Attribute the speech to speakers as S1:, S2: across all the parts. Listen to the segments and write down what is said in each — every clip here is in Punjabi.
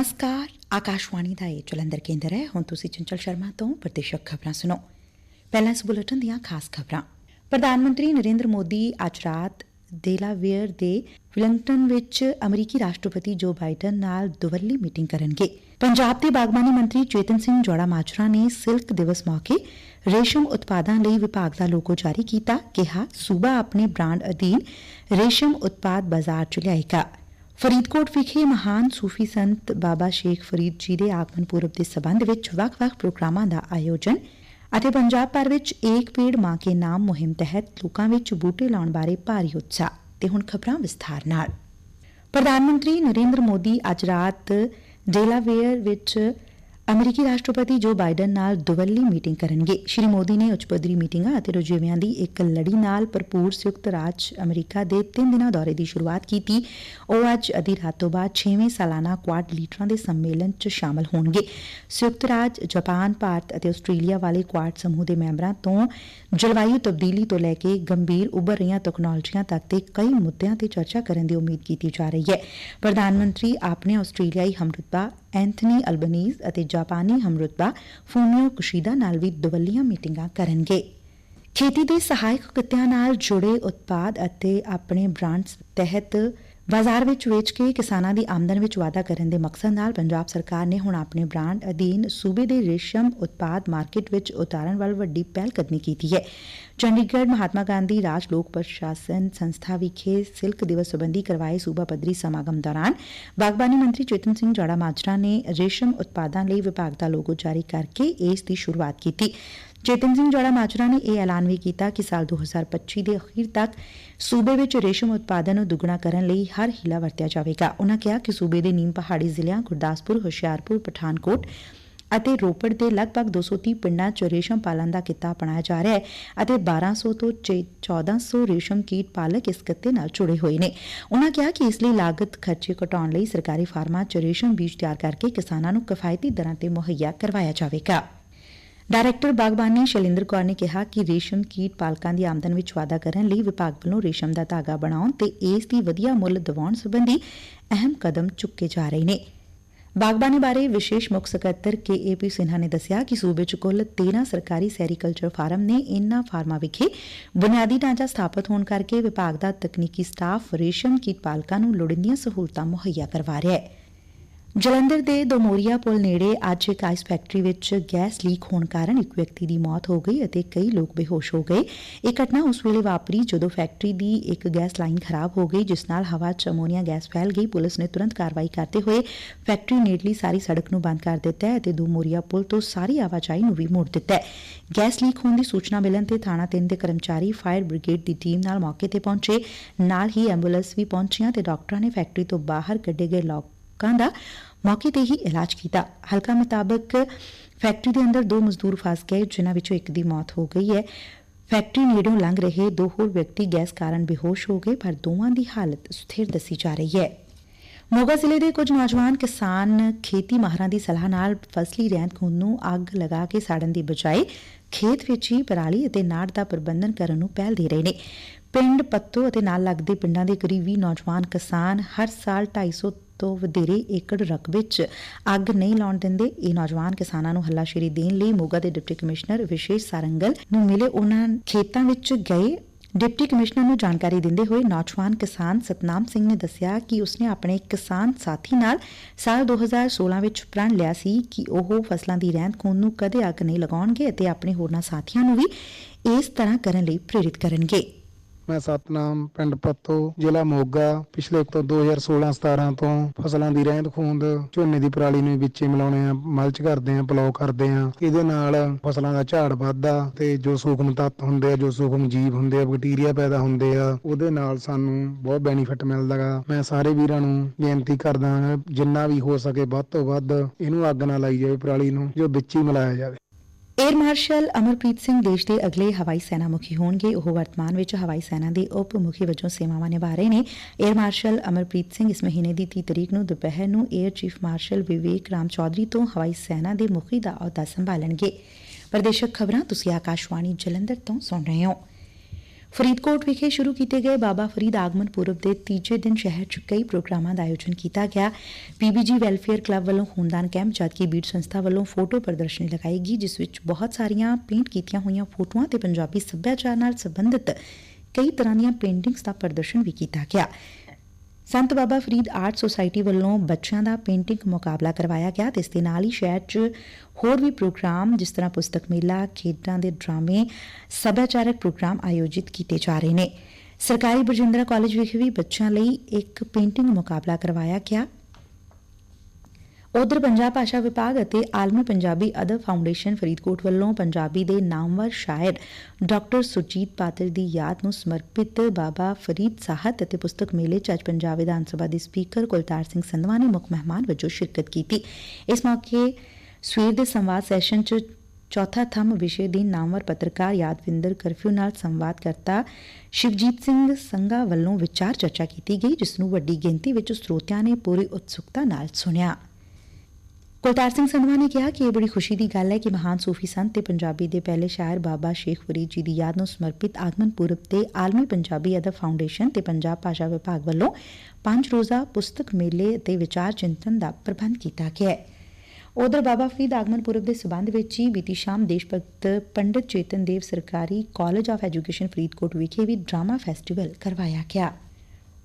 S1: ਨਮਸਕਾਰ ਆਕਾਸ਼ਵਾਣੀ ਦਾ ਇਹ ਜਲੰਧਰ ਕੇਂਦਰ ਹੈ ਹੁਣ ਤੁਸੀਂ ਚੰਚਲ ਸ਼ਰਮਾ ਤੋਂ ਪ੍ਰਤੀਸ਼ਕ ਖਬਰਾਂ ਸੁਣੋ ਪਹਿਲਾਂ ਇਸ ਬੁਲੇਟਿਨ ਦੀਆਂ ਖਾਸ ਖਬਰਾਂ ਪ੍ਰਧਾਨ ਮੰਤਰੀ ਨਰਿੰਦਰ ਮੋਦੀ ਅੱਜ ਰਾਤ ਡੇਲਾਵੇਅਰ ਦੇ ਵਿਲੰਗਟਨ ਵਿੱਚ ਅਮਰੀਕੀ ਰਾਸ਼ਟਰਪਤੀ ਜੋ ਬਾਈਡਨ ਨਾਲ ਦੁਵੱਲੀ ਮੀਟਿੰਗ ਕਰਨਗੇ ਪੰਜਾਬ ਦੇ ਬਾਗਬਾਨੀ ਮੰਤਰੀ ਚੇਤਨ ਸਿੰਘ ਜੋੜਾ ਮਾਜਰਾ ਨੇ ਸਿਲਕ ਦਿਵਸ ਮੌਕੇ ਰੇਸ਼ਮ ਉਤਪਾਦਾਂ ਲਈ ਵਿਭਾਗ ਦਾ ਲੋਗੋ ਜਾਰੀ ਕੀਤਾ ਕਿਹਾ ਸੂਬਾ ਆਪਣੇ ਬ੍ਰਾਂਡ ਅਧੀਨ ਰੇਸ਼ਮ ਉਤਪਾਦ ਬਾਜ਼ਾਰ 'ਚ ਲਿਆਏਗਾ ਫਰੀਦਕੋਟ ਵਿਖੇ ਮਹਾਨ ਸੂਫੀ ਸੰਤ ਬਾਬਾ ਸ਼ੇਖ ਫਰੀਦ ਜੀ ਦੇ ਆਗਮਨ ਪੁਰਬ ਦੇ ਸਬੰਧ ਵਿੱਚ ਵੱਖ-ਵੱਖ ਪ੍ਰੋਗਰਾਮਾਂ ਦਾ ਆਯੋਜਨ ਅਤੇ ਪੰਜਾਬ ਭਰ ਵਿੱਚ ਏਕ ਪੇੜ ਮਾਂ ਕੇ ਨਾਮ ਮੁਹਿੰਮ ਤਹਿਤ ਲੋਕਾਂ ਵਿੱਚ ਬੂਟੇ ਲਾਉਣ ਬਾਰੇ ਭਾਰੀ ਉਤਸ਼ਾਹ ਤੇ ਹੁਣ ਖਬਰਾਂ ਵਿਸਥਾਰ ਨਾਲ। ਪ੍ਰਧਾਨ ਮੰਤਰੀ ਨਰਿੰਦਰ ਮੋਦੀ ਅੱਜ ਰਾਤ ਡੇਲਾਵੇਅਰ ਵਿੱਚ ਅਮਰੀਕੀ ਰਾਸ਼ਟਰਪਤੀ ਜੋ ਬਾਈਡਨ ਨਾਲ ਦੁਵੱਲੀ ਮੀਟਿੰਗ ਕਰਨਗੇ। ਸ਼੍ਰੀ ਮੋਦੀ ਨੇ ਉੱਚ ਪੱਧਰੀ ਮੀਟਿੰਗਾਂ ਅਤੇ ਰੁਝੇਵਿਆਂ ਦੀ ਇੱਕ ਲੜੀ ਨਾਲ ਭਰਪੂਰ ਸੰਯੁਕਤ ਰਾਜ ਅਮਰੀਕਾ ਦੇ ਤਿੰਨ ਦਿਨਾਂ ਦੌਰੇ ਦੀ ਸ਼ੁਰੂਆਤ ਕੀਤੀ। ਉਹ ਅੱਜ ਅਧੀ ਰਾਤ ਤੋਂ ਬਾਅਦ 6ਵੇਂ ਸਾਲਾਨਾ ਕੁਆਡ ਲੀਡਰਾਂ ਦੇ ਸੰਮੇਲਨ 'ਚ ਸ਼ਾਮਲ ਹੋਣਗੇ। ਸੰਯੁਕਤ ਰਾਜ, ਜਾਪਾਨ, ਭਾਰਤ ਅਤੇ ਆਸਟ੍ਰੇਲੀਆ ਵਾਲੇ ਕੁਆਡ ਸਮੂਹ ਦੇ ਮੈਂਬਰਾਂ ਤੋਂ ਜਲਵਾਯੂ ਤਬਦੀਲੀ ਤੋਂ ਲੈ ਕੇ ਗੰਭੀਰ ਉੱਭਰ ਰਹੀਆਂ ਤਕਨਾਲੋਜੀਆਂ ਤੱਕ ਦੇ ਕਈ ਮੁੱਦਿਆਂ ਤੇ ਚਰਚਾ ਕਰਨ ਦੀ ਉਮੀਦ ਕੀਤੀ ਜਾ ਰਹੀ ਹੈ। ਪ੍ਰਧਾਨ ਮੰਤਰੀ, ਆਪਣੇ ਆਸਟ੍ਰੇਲੀਆਈ ਹਮਰੁਤਬਾ ਐਂਥਨੀ ਅਲਬਨੀਜ਼ ਅਤੇ ਜਾਪਾਨੀ ਹਮਰੁਤਬਾ ਫੂਮੀਓ ਕੁਸ਼ੀਦਾ ਨਾਲ ਵੀ ਦੁਵੱਲੀਆਂ ਮੀਟਿੰਗਾਂ ਕਰਨਗੇ। ਖੇਤੀ ਦੇ ਸਹਾਇਕ ਕਿੱਤਿਆਂ ਨਾਲ ਜੁੜੇ ਉਤਪਾਦ ਅਤੇ ਆਪਣੇ ਬ੍ਰਾਂਡਸ ਤਹਿਤ ਬਾਜ਼ਾਰ ਵਿਚ ਵੇਚ ਕੇ ਕਿਸਾਨਾਂ ਦੀ ਆਮਦਨ ਵਿਚ ਵਾਧਾ ਕਰਨ ਦੇ ਮਕਸਦ ਨਾਲ ਪੰਜਾਬ ਸਰਕਾਰ ਨੇ ਹੁਣ ਆਪਣੇ ਬ੍ਰਾਂਡ ਅਧੀਨ ਸੁਬੇ ਦੇ ਰੇਸ਼ਮ ਉਤਪਾਦ ਮਾਰਕੀਟ ਵਿਚ ਉਤਾਰਨ ਵੱਲ ਵੱਡੀ ਪਹਿਲ ਕਦਮੀ ਕੀਤੀ ਹੈ। ਚੰਡੀਗੜ੍ਹ ਮਹਾਤਮਾ ਗਾਂਧੀ ਰਾਜ ਲੋਕ ਪ੍ਰਸ਼ਾਸਨ ਸੰਸਥਾ ਵਿਖੇ ਸਿਲਕ ਦਿਵਸ ਸਬੰਧੀ ਕਰਵਾਏ ਸੂਬਾ ਪੱਧਰੀ ਸਮਾਗਮ ਦੌਰਾਨ ਬਾਗਬਾਨੀ ਮੰਤਰੀ ਚੇਤਨ ਸਿੰਘ ਜੋੜਾ ਮਾਜਰਾ ਨੇ ਰੇਸ਼ਮ ਉਤਪਾਦਾਂ ਲਈ ਵਿਭਾਗ ਦਾ ਲੋਗੋ ਜਾਰੀ ਕਰਕੇ ਇਸ ਦੀ ਸ਼ੁਰੂਆਤ ਕੀਤੀ। ਚੇਤਨ ਸਿੰਘ ਜੋੜਾ ਮਾਜਰਾ ਨੇ ਇਹ ਐਲਾਨ ਵੀ ਕੀਤਾ ਕਿ ਸਾਲ 2025 ਦੇ ਅਖੀਰ ਤੱਕ ਸੁਬੇ ਵਿੱਚ ਰੇਸ਼ਮ ਉਤਪਾਦਨ ਨੂੰ ਦੁੱਗਣਾ ਕਰਨ ਲਈ ਹਰ ਹੀਲਾ ਵਰਤਿਆ ਜਾਵੇਗਾ। ਉਨਾਂ ਕਿਹਾ ਕਿ ਸੁਬੇ ਦੇ ਨੀਮ ਪਹਾੜੀ ਜ਼ਿਲ੍ਹਿਆਂ ਗੁਰਦਾਸਪੁਰ, ਹੁਸ਼ਿਆਰਪੁਰ, ਪਠਾਨਕੋਟ ਅਤੇ ਰੋਪੜ ਦੇ ਲਗਭਗ 230 ਪਿੰਡਾਂ 'ਚ ਰੇਸ਼ਮ ਪਾਲਣ ਦਾ ਕਿੱਤਾ ਅਪਣਾਇਆ ਜਾ ਰਿਹਾ ਹੈ ਅਤੇ 1200 ਤੋਂ 1400 ਰੇਸ਼ਮ ਕੀਟ ਪਾਲਕ ਇਸ ਕਿੱਤੇ ਨਾਲ ਜੁੜੇ ਹੋਏ ਨੇ। ਉਨਾਂ ਕਿਹਾ ਕਿ ਇਸ ਲਈ ਲਾਗਤ ਖਰਚੇ ਘਟਾਉਣ ਲਈ ਸਰਕਾਰੀ ਫਾਰਮਾਂ 'ਚ ਰੇਸ਼ਮ ਬੀਜ ਤਿਆਰ ਕਰਕੇ ਕਿਸਾਨਾਂ ਨੂੰ ਕਿਫਾਇਤੀ ਦਰਾਂ ਤੇ ਮੁਹੱਈਆ ਕਰਵਾਇਆ ਜਾਵੇਗਾ। ਡਾਇਰੈਕਟਰ ਬਾਗਬਾਨੀ ਸ਼ੈਲਿੰਦਰ ਕੌਰ ਨੇ ਕਿਹਾ ਕਿ ਰੇਸ਼ਮ ਕੀਟ ਪਾਲਕਾਂ ਦੀ ਆਮਦਨ ਵਿੱਚ ਵਾਧਾ ਕਰਨ ਲਈ ਵਿਭਾਗ ਵੱਲੋਂ ਰੇਸ਼ਮ ਦਾ ਧਾਗਾ ਬਣਾਉਣ ਤੇ ਇਸ ਦੀ ਵਧੀਆ ਮੁੱਲ ਦਿਵਾਉਣ ਸੰਬੰਧੀ ਅਹਿਮ ਕਦਮ ਚੁੱਕੇ ਜਾ ਰਹੇ ਨੇ। ਬਾਗਬਾਨੀ ਬਾਰੇ ਵਿਸ਼ੇਸ਼ ਮੁੱਖ ਸਕੱਤਰ ਕੇ ਏ ਪੀ ਸਿਨਹਾ ਨੇ ਦੱਸਿਆ ਕਿ ਸੂਬੇ 'ਚ ਕੁੱਲ 13 ਸਰਕਾਰੀ ਸੈਰੀਕਲਚਰ ਫਾਰਮ ਨੇ ਇਨ੍ਹਾਂ ਫਾਰਮਾਂ ਵਿਖੇ ਬੁਨਿਆਦੀ ਢਾਂਚਾ ਸਥਾਪਿਤ ਹੋਣ ਕਰਕੇ ਵਿਭਾਗ ਦਾ ਤਕਨੀਕੀ ਸਟਾਫ ਰੇਸ਼ਮ ਕੀਟ ਪਾਲਕਾਂ ਨੂੰ ਲੋੜੀਂਦੀਆਂ ਸਹੂਲਤਾਂ ਮੁਹੱਈਆ ਕਰਵਾ ਰਿਹਾ ਹੈ। ਜਲੰਧਰ ਦੇ ਦੋਮੋਰੀਆ ਪੁਲ ਨੇੜੇ ਅੱਜ ਇੱਕ ਆਈਸ ਫੈਕਟਰੀ ਵਿੱਚ ਗੈਸ ਲੀਕ ਹੋਣ ਕਾਰਨ ਇੱਕ ਵਿਅਕਤੀ ਦੀ ਮੌਤ ਹੋ ਗਈ ਅਤੇ ਕਈ ਲੋਕ ਬੇਹੋਸ਼ ਹੋ ਗਏ। ਇਹ ਘਟਨਾ ਉਸ ਵੇਲੇ ਵਾਪਰੀ ਜਦੋਂ ਫੈਕਟਰੀ ਦੀ ਇੱਕ ਗੈਸ ਲਾਈਨ ਖਰਾਬ ਹੋ ਗਈ, ਜਿਸ ਨਾਲ ਹਵਾ 'ਚ ਅਮੋਨੀਆ ਗੈਸ ਫੈਲ ਗਈ। ਪੁਲਿਸ ਨੇ ਤੁਰੰਤ ਕਾਰਵਾਈ ਕਰਦੇ ਹੋਏ ਫੈਕਟਰੀ ਨੇੜਲੀ ਸਾਰੀ ਸੜਕ ਨੂੰ ਬੰਦ ਕਰ ਦਿੱਤਾ ਅਤੇ ਦੋਮੋਰੀਆ ਪੁਲ ਤੋਂ ਸਾਰੀ ਆਵਾਜਾਈ ਨੂੰ ਵੀ ਮੋੜ ਦਿੱਤਾ ਗੈਸ ਲੀਕ ਹੋਣ ਦੀ ਸੂਚਨਾ ਮਿਲਣ ਤੇ ਥਾਣਾ 3 ਦੇ ਕਰਮਚਾਰੀ, ਫਾਇਰ ਬ੍ਰਿਗੇਡ ਦੀ ਟੀਮ ਨਾਲ ਮੌਕੇ ਤੇ ਪਹੁੰਚੇ। ਨਾਲ ਹੀ ਐਂਬੂਲੈਂਸ ਵੀ ਪਹੁੰਚੀਆਂ ਤੇ ਡਾਕਟਰਾਂ ਨੇ ਫੈਕਟਰੀ ਤੋਂ ਬਾਹਰ ਕੱਢੇ ਗਏ ਲੋਕਾਂ ਦਾ ਮੌਕੇ ਤੇ ਹੀ ਇਲਾਜ ਕੀਤਾ। ਹਲਕਾ ਮੁਤਾਬਕ ਫੈਕਟਰੀ ਦੇ ਅੰਦਰ ਦੋ ਮਜ਼ਦੂਰ ਫਸ ਗਏ, ਜਿਨ੍ਹਾਂ ਵਿੱਚੋਂ ਇੱਕ ਦੀ ਮੌਤ ਹੋ ਗਈ ਹੈ। ਫੈਕਟਰੀ ਨੇੜੋਂ ਲੰਘ ਰਹੇ ਦੋ ਹੋਰ ਵਿਅਕਤੀ ਗੈਸ ਕਾਰਨ ਬੇਹੋਸ਼ ਹੋ ਗਏ, ਪਰ ਦੋਵਾਂ ਦੀ ਹਾਲਤ ਸਥਿਰ ਦੱਸੀ ਜਾ ਰਹੀ ਹੈ। ਮੋਗਾ ਜ਼ਿਲ੍ਹੇ ਦੇ ਕੁਝ ਨੌਜਵਾਨ ਕਿਸਾਨ ਖੇਤੀ ਮਾਹਰਾਂ ਦੀ ਸਲਾਹ ਨਾਲ ਫਸਲੀ ਰਹਿੰਦ ਖੂੰਹਦ ਨੂੰ ਅੱਗ ਲਗਾ ਕੇ ਸਾੜਨ ਦੀ ਬਜਾਏ ਖੇਤ ਵਿੱਚ ਹੀ ਪਰਾਲੀ ਅਤੇ ਨਾੜ ਦਾ ਪ੍ਰਬੰਧਨ ਕਰਨ ਨੂੰ ਪਹਿਲ ਦੇ ਰਹੇ ਨੇ। ਪਿੰਡ ਪੱਤੋ ਅਤੇ ਨਾਲ ਲੱਗਦੇ ਪਿੰਡਾਂ ਦੇ ਕਰੀਬੀ ਨੌਜਵਾਨ ਕਿਸਾਨ ਹਰ ਸਾਲ 250 ਤੋਂ ਵਧੇਰੇ ਏਕੜ ਰਕਬੇ 'ਚ ਅੱਗ ਨਹੀਂ ਲਾਉਣ ਦਿੰਦੇ। ਇਹ ਨੌਜਵਾਨ ਕਿਸਾਨਾਂ ਨੂੰ ਹੱਲਾਸ਼ੇਰੀ ਦੇਣ ਲਈ ਮੋਗਾ ਦੇ ਡਿਪਟੀ ਕਮਿਸ਼ਨਰ ਵਿਸ਼ੇਸ਼ ਸਾਰੰਗਲ ਨੂੰ ਮਿਲੇ ਉਹਨਾਂ ਖੇਤਾਂ ਵਿੱਚ ਗਏ। ਡਿਪਟੀ ਕਮਿਸ਼ਨਰ ਨੂੰ ਜਾਣਕਾਰੀ ਦਿੰਦੇ ਹੋਏ ਨੌਜਵਾਨ ਕਿਸਾਨ ਸਤਨਾਮ ਸਿੰਘ ਨੇ ਦੱਸਿਆ ਕਿ ਉਸਨੇ ਆਪਣੇ ਕਿਸਾਨ ਸਾਥੀ ਨਾਲ ਸਾਲ 2016 ਵਿੱਚ ਪ੍ਰਣ ਲਿਆ ਸੀ ਕਿ ਉਹ ਫਸਲਾਂ ਦੀ ਰਹਿੰਦ ਖੂੰਦ ਨੂੰ ਕਦੇ ਅੱਗ ਨਹੀਂ ਲਗਾਉਣਗੇ ਅਤੇ ਆਪਣੇ ਹੋਰਨਾਂ ਸਾਥੀਆਂ ਨੂੰ ਵੀ ਇਸ ਤਰ੍ਹਾਂ ਕਰਨ ਲਈ ਪ੍ਰੇਰਿਤ ਕਰਨਗੇ।
S2: ਮੈਂ ਸਤਨਾਮ ਪਿੰਡ ਪੱਤੋ ਜ਼ਿਲ੍ਹਾ ਮੋਗਾ। ਪਿਛਲੇ ਤੋਂ 2016-17 ਤੋਂ ਫਸਲਾਂ ਦੀ ਰਹਿੰਦ ਖੂੰਦ ਝੋਨੇ ਦੀ ਪਰਾਲੀ ਨੂੰ ਵਿੱਚੇ ਮਿਲਾਉਣੇ ਆ ਮਲਚ ਕਰਦੇ ਆ ਪਲਾਉ ਕਰਦੇ ਆ। ਇਹਦੇ ਨਾਲ ਫਸਲਾਂ ਦਾ ਝਾੜ ਵੱਧਦਾ ਤੇ ਜੋ ਸੂਖਮ ਤੱਤ ਹੁੰਦੇ ਆ ਜੋ ਸੂਖਮ ਜੀਵ ਹੁੰਦੇ ਆ ਬੈਕਟੀਰੀਆ ਪੈਦਾ ਹੁੰਦੇ ਆ ਉਹਦੇ ਨਾਲ ਸਾਨੂੰ ਬਹੁਤ ਬੈਨੀਫਿਟ ਮਿਲਦਾ ਗਾ। ਮੈਂ ਸਾਰੇ ਵੀਰਾਂ ਨੂੰ ਬੇਨਤੀ ਕਰਦਾ ਹਾਂ, ਜਿੰਨਾ ਵੀ ਹੋ ਸਕੇ ਵੱਧ ਤੋਂ ਵੱਧ ਇਹਨੂੰ ਅੱਗ ਨਾ ਲਾਈ ਜਾਵੇ ਪਰਾਲੀ ਨੂੰ ਜੋ ਵਿੱਚ ਹੀ ਮਿਲਾਇਆ ਜਾਵੇ।
S1: ਏਅਰ ਮਾਰਸ਼ਲ ਅਮਰਪ੍ਰੀਤ ਸਿੰਘ ਦੇਸ਼ ਦੇ ਅਗਲੇ ਹਵਾਈ ਸੈਨਾ ਮੁਖੀ ਹੋਣਗੇ। ਉਹ ਵਰਤਮਾਨ ਵਿੱਚ ਹਵਾਈ ਸੈਨਾ ਦੇ ਉਪ ਮੁਖੀ ਵਜੋਂ ਸੇਵਾਵਾਂ ਨਿਭਾ ਰਹੇ ਨੇ। ਏਅਰ ਮਾਰਸ਼ਲ ਅਮਰਪ੍ਰੀਤ ਸਿੰਘ ਇਸ ਮਹੀਨੇ ਦੀ 30 ਤਰੀਕ ਨੂੰ ਦੁਪਹਿਰ ਨੂੰ air chief marshal Vivek Ram Chaudhari ਤੋਂ ਹਵਾਈ ਸੈਨਾ ਦੇ ਮੁਖੀ ਦਾ ਅਹੁਦਾ ਸੰਭਾਲਣਗੇ। ਪ੍ਰਦੇਸ਼ਕ ਖਬਰਾਂ ਤੁਸੀਂ ਆਕਾਸ਼ਵਾਣੀ ਜਲੰਧਰ ਤੋਂ ਸੁਣ ਰਹੇ ਹੋ। ਫਰੀਦਕੋਟ ਵਿਖੇ ਸ਼ੁਰੂ ਕੀਤੇ ਗਏ ਬਾਬਾ ਫਰੀਦ ਆਗਮਨ ਪੁਰਬ ਦੇ ਤੀਜੇ ਦਿਨ ਸ਼ਹਿਰ 'ਚ ਕਈ ਪ੍ਰੋਗਰਾਮਾਂ ਦਾ ਆਯੋਜਨ ਕੀਤਾ ਗਿਆ। ਪੀਬੀਜੀ ਵੈਲਫੇਅਰ ਕਲੱਬ ਵੱਲੋਂ ਖੂਨਦਾਨ ਕੈਂਪ, ਜਦਕਿ ਬੀੜ ਸੰਸਥਾ ਵੱਲੋਂ ਫੋਟੋ ਪ੍ਰਦਰਸ਼ਨੀ ਲਗਾਈ ਗਈ, ਜਿਸ ਵਿੱਚ ਬਹੁਤ ਸਾਰੀਆਂ ਪੇਂਟ ਕੀਤੀਆਂ ਹੋਈਆਂ ਫੋਟੋਆਂ ਤੇ ਪੰਜਾਬੀ ਸੱਭਿਆਚਾਰ ਨਾਲ ਸੰਬੰਧਿਤ ਕਈ ਤਰ੍ਹਾਂ ਦੀਆਂ ਪੇਂਟਿੰਗਸ ਦਾ ਪ੍ਰਦਰਸ਼ਨ ਵੀ ਕੀਤਾ ਗਿਆ। ਸੰਤ ਬਾਬਾ ਫਰੀਦ ਆਰਟ ਸੁਸਾਇਟੀ ਵੱਲੋਂ ਬੱਚਿਆਂ ਦਾ ਪੇਂਟਿੰਗ ਮੁਕਾਬਲਾ ਕਰਵਾਇਆ ਗਿਆ ਤੇ ਇਸ ਦੇ ਨਾਲ ਹੀ ਸ਼ਹਿਰ 'ਚ ਹੋਰ ਵੀ ਪ੍ਰੋਗਰਾਮ, ਜਿਸ ਤਰ੍ਹਾਂ ਪੁਸਤਕ ਮੇਲਾ, ਖੇਡਾਂ ਦੇ ਡਰਾਮੇ, ਸੱਭਿਆਚਾਰਕ ਪ੍ਰੋਗਰਾਮ ਆਯੋਜਿਤ ਕੀਤੇ ਜਾ ਰਹੇ ਨੇ। ਸਰਕਾਰੀ ਬਰਜਿੰਦਰਾ ਕਾਲਜ ਵਿਖੇ ਵੀ ਬੱਚਿਆਂ ਲਈ ਇੱਕ ਪੇਂਟਿੰਗ ਮੁਕਾਬਲਾ ਕਰਵਾਇਆ ਗਿਆ। ਉਧਰ ਪੰਜਾਬ ਭਾਸ਼ਾ ਵਿਭਾਗ ਅਤੇ ਆਲਮੀ ਪੰਜਾਬੀ ਅਦਬ ਫਾਊਂਡੇਸ਼ਨ ਫਰੀਦਕੋਟ ਵੱਲੋਂ ਪੰਜਾਬੀ ਦੇ ਨਾਮਵਰ ਸ਼ਾਇਰ ਡਾਕਟਰ ਸੁਰਜੀਤ ਪਾਤਰ ਦੀ ਯਾਦ ਨੂੰ ਸਮਰਪਿਤ ਬਾਬਾ ਫਰੀਦ ਸਾਹਿਤ ਅਤੇ ਪੁਸਤਕ ਮੇਲੇ 'ਚ ਅੱਜ ਪੰਜਾਬ ਵਿਧਾਨ ਸਭਾ ਦੇ ਸਪੀਕਰ ਕੁਲਤਾਰ ਸਿੰਘ ਸੰਧਵਾ ਨੇ ਮੁੱਖ ਮਹਿਮਾਨ ਵਜੋਂ ਸ਼ਿਰਕਤ ਕੀਤੀ। ਇਸ ਮੌਕੇ ਸਵੇਰ ਦੇ ਸੰਵਾਦ ਸੈਸ਼ਨ 'ਚ ਚੌਥਾ ਥੰਮ ਵਿਸ਼ੇ ਦੀ ਨਾਮਵਰ ਪੱਤਰਕਾਰ ਯਾਦਵਿੰਦਰ ਕਰਫਿਊ ਨਾਲ ਸੰਵਾਦ ਕਰਤਾ ਸ਼ਿਵਜੀਤ ਸਿੰਘ ਸੰਘਾ ਵੱਲੋਂ ਵਿਚਾਰ ਚਰਚਾ ਕੀਤੀ ਗਈ, ਜਿਸ ਨੂੰ ਵੱਡੀ ਗਿਣਤੀ ਵਿੱਚ ਸਰੋਤਿਆਂ ਨੇ ਪੂਰੀ ਉਤਸੁਕਤਾ ਨਾਲ ਸੁਣਿਆ। ਕੁਲਤਾਰ ਸਿੰਘ ਸੰਧਵਾ ਨੇ ਕਿਹਾ ਕਿ ਇਹ ਬੜੀ ਖੁਸ਼ੀ ਦੀ ਗੱਲ ਹੈ ਕਿ ਮਹਾਨ ਸੂਫੀ ਸੰਤ ਤੇ ਪੰਜਾਬੀ ਦੇ ਪਹਿਲੇ ਸ਼ਾਇਰ ਬਾਬਾ ਸ਼ੇਖ ਫਰੀਦ ਜੀ ਦੀ ਯਾਦ ਨੂੰ ਸਮਰਪਿਤ ਆਗਮਨ ਪੁਰਬ ਤੇ ਆਲਮੀ ਪੰਜਾਬੀ ਅਦਬ ਫਾਊਂਡੇਸ਼ਨ ਤੇ ਪੰਜਾਬ ਭਾਸ਼ਾ ਵਿਭਾਗ ਵੱਲੋਂ ਪੰਜ ਰੋਜ਼ਾ ਪੁਸਤਕ ਮੇਲੇ ਅਤੇ ਵਿਚਾਰ ਚਿੰਤਨ ਦਾ ਪ੍ਰਬੰਧ ਕੀਤਾ ਗਿਆ ਹੈ। ਉਧਰ ਬਾਬਾ ਫਰੀਦ ਆਗਮਨ ਪੁਰਬ ਦੇ ਸਬੰਧ ਵਿੱਚ ਹੀ ਬੀਤੀ ਸ਼ਾਮ ਦੇਸ਼ ਭਗਤ ਪੰਡਿਤ ਚੇਤਨ ਦੇਵ ਸਰਕਾਰੀ ਕਾਲਜ ਆਫ ਐਜੂਕੇਸ਼ਨ ਫਰੀਦਕੋਟ ਵਿਖੇ ਵੀ ਡਰਾਮਾ ਫੈਸਟੀਵਲ ਕਰਵਾਇਆ ਗਿਆ।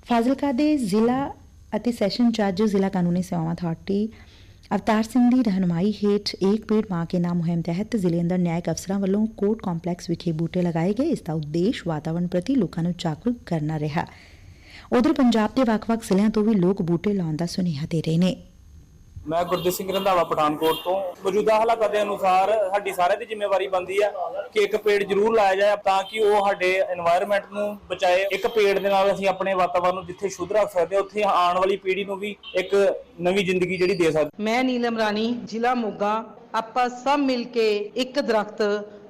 S1: ਫਾਜ਼ਿਲਕਾ ਦੇ ਜ਼ਿਲ੍ਹਾ ਅਤੇ ਸੈਸ਼ਨ ਜੱਜ ਜ਼ਿਲ੍ਹਾ ਕਾਨੂੰਨੀ ਸੇਵਾਵਾਂ ਅਥਾਰਟੀ ਅਵਤਾਰ ਸਿੰਘ ਦੀ ਰਹਿਨੁਮਾਈ ਹੇਠ ਏਕ ਪੇੜ ਮਾਂ ਕੇ ਨਾਮ ਮੁਹਿੰਮ ਤਹਿਤ ਜ਼ਿਲ੍ਹੇ ਅੰਦਰ ਨਿਆਇਕ ਅਫਸਰਾਂ ਵੱਲੋਂ ਕੋਰਟ ਕੰਪਲੈਕਸ ਵਿਖੇ ਬੂਟੇ ਲਗਾਏ ਗਏ ਇਸ ਦਾ ਉਦੇਸ਼ ਵਾਤਾਵਰਣ ਪ੍ਰਤੀ ਲੋਕਾਂ ਨੂੰ ਜਾਗਰੂਕ ਕਰਨਾ ਰਿਹਾ ਉਧਰ ਪੰਜਾਬ ਦੇ ਵੱਖ-ਵੱਖ ਜ਼ਿਲ੍ਹਿਆਂ ਤੋਂ ਵੀ ਲੋਕ ਬੂਟੇ ਲਾਉਣ ਦਾ ਸੁਨੇਹਾ ਦੇ ਰਹੇ ਨੇ
S3: ਮੈਂ ਗੁਰਦੀਪ ਸਿੰਘ ਰੰਧਾਵਾ, ਪਠਾਨਕੋਟ ਤੋਂ। ਮੌਜੂਦਾ ਹਾਲਾਤਾਂ ਦੇ ਅਨੁਸਾਰ ਸਾਡੀ ਸਾਰੇ ਦੀ ਜ਼ਿੰਮੇਵਾਰੀ ਬਣਦੀ ਆ ਕਿ ਇੱਕ ਪੇੜ ਜ਼ਰੂਰ ਲਾਇਆ ਜਾਏ ਤਾਂ ਕਿ ਉਹ ਸਾਡੇ এনवायरमेंट ਨੂੰ ਬਚਾਏ। ਇੱਕ ਪੇੜ ਦੇ ਨਾਲ ਅਸੀਂ ਆਪਣੇ ਵਾਤਾਵਰਣ ਨੂੰ ਜਿੱਥੇ ਸ਼ੁੱਧ ਰੱਖ ਸਕਦੇ ਉੱਥੇ ਆਉਣ ਵਾਲੀ ਪੀੜ੍ਹੀ ਨੂੰ ਵੀ ਇੱਕ ਨਵੀਂ ਜ਼ਿੰਦਗੀ ਜਿਹੜੀ ਦੇ ਸਕਦੇ।
S4: ਮੈਂ ਨੀਲਮ ਰਾਣੀ, ਜ਼ਿਲ੍ਹਾ ਮੋਗਾ। ਆਪਾਂ ਸਭ ਮਿਲ ਕੇ ਇੱਕ ਦਰਖਤ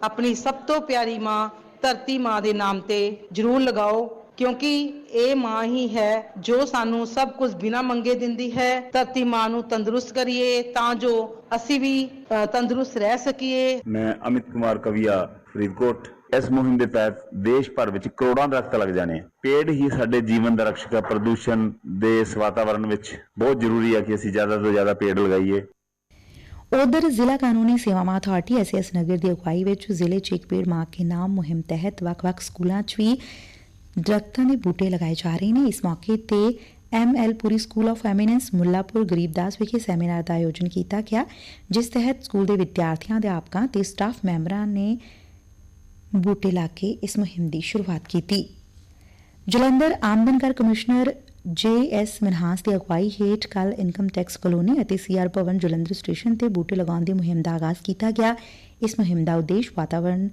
S4: ਆਪਣੀ ਸਭ ਤੋਂ ਪਿਆਰੀ ਮਾਂ, ਧਰਤੀ ਮਾਂ ਦੇ ਨਾਮ ਤੇ ਜ਼ਰੂਰ ਲਗਾਓ। ਕਿਉਂਕਿ ਇਹ ਮਾਂ ਹੀ ਹੈ ਜੋ ਸਾਨੂੰ ਸਭ ਕੁਝ ਬਿਨਾਂ ਮੰਗੇ ਦਿੰਦੀ ਹੈ। ਧਰਤੀ ਮਾਂ ਨੂੰ ਤੰਦਰੁਸਤ ਕਰੀਏ ਤਾਂ ਜੋ ਅਸੀਂ ਵੀ ਤੰਦਰੁਸਤ ਰਹਿ ਸਕੀਏ।
S5: ਮੈਂ ਅਮਿਤ ਕੁਮਾਰ ਕਵੀਆ ਫਰੀਦਕੋਟ। ਇਸ ਮੁਹਿੰਮ ਦੇ ਤਹਿਤ ਦੇਸ਼ ਭਰ ਵਿੱਚ ਕਰੋੜਾਂ ਦਰਖਤ ਲੱਗ ਜਾਣੇ। ਪੇੜ ਹੀ ਸਾਡੇ ਜੀਵਨ ਦਾ ਰਕਸ਼ਕ ਹੈ। ਪ੍ਰਦੂਸ਼ਣ ਦੇ ਇਸ ਵਾਤਾਵਰਣ ਵਿੱਚ ਬਹੁਤ ਜ਼ਰੂਰੀ ਹੈ ਕਿ ਅਸੀਂ ਜ਼ਿਆਦਾ ਤੋਂ ਜ਼ਿਆਦਾ ਪੇੜ ਲਗਾਈਏ।
S1: ਉਧਰ ਜ਼ਿਲ੍ਹਾ ਕਾਨੂੰਨੀ ਸੇਵਾਵਾਂ ਅਥਾਰਟੀ ਐਸਐਸ ਨਗਰ ਦੀ ਅਗਵਾਈ ਵਿੱਚ ਜ਼ਿਲ੍ਹੇ 'ਚ ਇੱਕ ਪੇੜ ਮਾਂ ਕੇ ਨਾਮ ਮੁਹਿੰਮ ਤਹਿਤ ਵੱਖ-ਵੱਖ ਸਕੂਲਾਂ 'ਚ ਵੀ ਦਰਖਤਾਂ ਦੇ ਬੂਟੇ ਲਗਾਏ ਜਾ ਰਹੇ ਨੇ। ਇਸ ਮੌਕੇ ਤੇ ML Puri school of eminence Mullapur Garibdas ਵਿਖੇ ਸੈਮੀਨਾਰ ਦਾ ਆਯੋਜਨ ਕੀਤਾ ਗਿਆ, ਜਿਸ ਤਹਿਤ ਸਕੂਲ ਦੇ ਵਿਦਿਆਰਥੀਆਂ, ਅਧਿਆਪਕਾਂ ਤੇ ਸਟਾਫ ਮੈਂਬਰਾਂ ਨੇ ਬੂਟੇ ਲਾ ਕੇ ਇਸ ਮੁਹਿੰਮ ਦੀ ਸ਼ੁਰੂਆਤ ਕੀਤੀ। ਜਲੰਧਰ ਆਮਦਨ ਕਰ ਕਮਿਸ਼ਨਰ ਜੇ ਐਸ ਮਨਹਾਸ ਦੀ ਅਗਵਾਈ ਹੇਠ ਕੱਲ ਇਨਕਮ ਟੈਕਸ ਕਲੋਨੀ ਅਤੇ ਸੀਆਰ ਭਵਨ ਜਲੰਧਰ ਸਟੇਸ਼ਨ ਤੇ ਬੂਟੇ ਲਗਾਉਣ ਦੀ ਮੁਹਿੰਮ ਦਾ ਆਗਾਜ਼ ਕੀਤਾ ਗਿਆ। ਇਸ ਮੁਹਿੰਮ ਦਾ ਉਦੇਸ਼ ਵਾਤਾਵਰਣ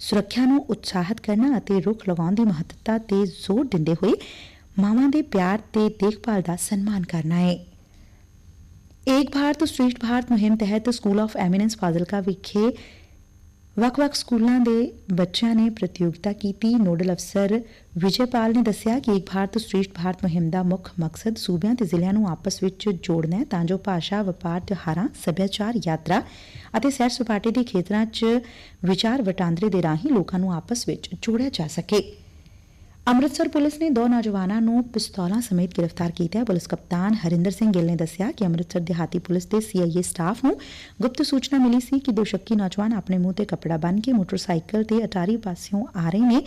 S1: ਸੁਰੱਖਿਆ ਨੂੰ ਉਤਸ਼ਾਹਿਤ ਕਰਨਾ ਅਤੇ ਰੁੱਖ ਲਗਾਉਣ ਦੀ ਮਹੱਤਤਾ ਤੇ ਜ਼ੋਰ ਦਿੰਦੇ ਹੋਏ ਮਾਵਾਂ ਦੇ ਪਿਆਰ ਤੇ ਦੇਖਭਾਲ ਦਾ ਸਨਮਾਨ ਕਰਨਾ ਹੈ ਏਕ ਭਾਰਤ, ਸ੍ਰੇਸ਼ਟ ਭਾਰਤ ਮੁਹਿੰਮ ਤਹਿਤ ਸਕੂਲ ਆਫ ਐਮੀਨੈਂਸ ਫਾਜ਼ਿਲਕਾ ਵਿਖੇ ਵੱਖ-ਵੱਖ ਸਕੂਲਾਂ ਦੇ ਬੱਚਿਆਂ ਨੇ ਪ੍ਰਤੀਯੋਗਤਾ ਕੀਤੀ। ਨੋਡਲ ਅਫਸਰ ਵਿਜੇਪਾਲ ਨੇ ਦੱਸਿਆ ਕਿ ਏਕ ਭਾਰਤ ਸ੍ਰੇਸ਼ਟ ਭਾਰਤ ਮੁਹਿੰਮ ਦਾ ਮੁੱਖ ਮਕਸਦ ਸੂਬਿਆਂ ਤੇ ਜ਼ਿਲ੍ਹਿਆਂ ਨੂੰ ਆਪਸ ਵਿੱਚ ਜੋੜਨਾ ਹੈ ਤਾਂ ਜੋ ਭਾਸ਼ਾ, ਵਪਾਰ, ਤਿਉਹਾਰਾਂ, ਸੱਭਿਆਚਾਰ, ਯਾਤਰਾ ਅਤੇ ਸੈਰ ਸਪਾਟੇ ਦੇ ਖੇਤਰਾਂ 'ਚ ਵਿਚਾਰ ਵਟਾਂਦਰੇ ਦੇ ਰਾਹੀਂ ਲੋਕਾਂ ਨੂੰ ਆਪਸ ਵਿੱਚ ਜੋੜਿਆ ਜਾ ਸਕੇ। ਅੰਮ੍ਰਿਤਸਰ ਪੁਲਿਸ ਨੇ ਦੋ ਨੌਜਵਾਨਾਂ ਨੂੰ ਪਿਸਤੌਲਾਂ ਸਮੇਤ ਗ੍ਰਿਫਤਾਰ ਕੀਤਾ ਹੈ। ਪੁਲਿਸ ਕਪਤਾਨ ਹਰਿੰਦਰ ਸਿੰਘ ਗਿੱਲ ਨੇ ਦੱਸਿਆ ਕਿ ਅੰਮ੍ਰਿਤਸਰ ਦਿਹਾਤੀ ਪੁਲਿਸ ਦੇ ਸੀਆਈਏ ਸਟਾਫ ਨੂੰ ਗੁਪਤ ਸੂਚਨਾ ਮਿਲੀ ਸੀ ਕਿ ਦੋ ਸ਼ੱਕੀ ਨੌਜਵਾਨ ਆਪਣੇ ਮੂੰਹ ਤੇ ਕੱਪੜਾ ਬੰਨ੍ਹ ਕੇ ਮੋਟਰਸਾਈਕਲ ਤੇ ਅਟਾਰੀ ਪਾਸਿਓਂ ਆ ਰਹੇ ਨੇ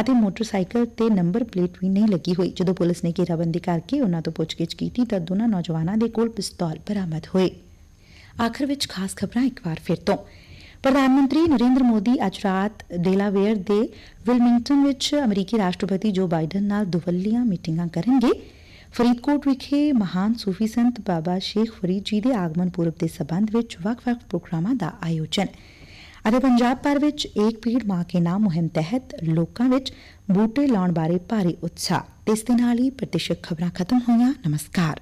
S1: ਅਤੇ ਮੋਟਰਸਾਈਕਲ ਤੇ ਨੰਬਰ ਪਲੇਟ ਵੀ ਨਹੀਂ ਲੱਗੀ ਹੋਈ। ਜਦੋਂ ਪੁਲਿਸ ਨੇ ਘੇਰਾਬੰਦੀ ਕਰਕੇ ਉਹਨਾਂ ਤੋਂ ਪੁੱਛਗਿੱਛ ਕੀਤੀ ਤਾਂ ਦੋਨਾਂ ਨੌਜਵਾਨਾਂ ਦੇ ਕੋਲ ਪਿਸਤੌਲ ਬਰਾਮਦ ਹੋਏ। ਆਖਰ ਵਿੱਚ ਖਾਸ ਖਬਰਾਂ ਇੱਕ ਵਾਰ ਫਿਰ ਤੋਂ। ਪ੍ਰਧਾਨ ਮੰਤਰੀ ਨਰੇਂਦਰ ਮੋਦੀ ਅੱਜ ਰਾਤ ਡੇਲਾਵੇਅਰ ਦੇ ਵਿਲਮਿੰਗਟਨ ਵਿੱਚ ਅਮਰੀਕੀ ਰਾਸ਼ਟਰਪਤੀ ਜੋ ਬਾਈਡਨ ਨਾਲ ਦੁਵੱਲੀਆਂ ਮੀਟਿੰਗਾਂ ਕਰਨਗੇ, ਫਰੀਦਕੋਟ ਵਿਖੇ ਮਹਾਨ ਸੂਫੀ ਸੰਤ ਬਾਬਾ ਸ਼ੇਖ ਫਰੀਦ ਜੀ ਦੇ ਆਗਮਨ ਪੁਰਬ ਦੇ ਸਬੰਧ ਵਿੱਚ ਵੱਖ-ਵੱਖ ਪ੍ਰੋਗਰਾਮਾਂ ਦਾ ਆਯੋਜਨ। ਅਤੇ ਪੰਜਾਬ ਭਰ ਵਿੱਚ ਏਕ ਪੀੜ ਮਾਂ ਕੇ ਨਾਮ ਮੁਹਿੰਮ ਤਹਿਤ ਲੋਕਾਂ ਵਿੱਚ ਬੂਟੇ ਲਾਉਣ ਬਾਰੇ ਭਾਰੀ ਉਤਸ਼ਾਹ। ਇਸ ਦੇ ਨਾਲ ਹੀ ਪ੍ਰਤੀਸ਼ਤ ਖਬਰਾਂ ਖਤਮ ਹੋਈਆਂ। ਨਮਸਕਾਰ।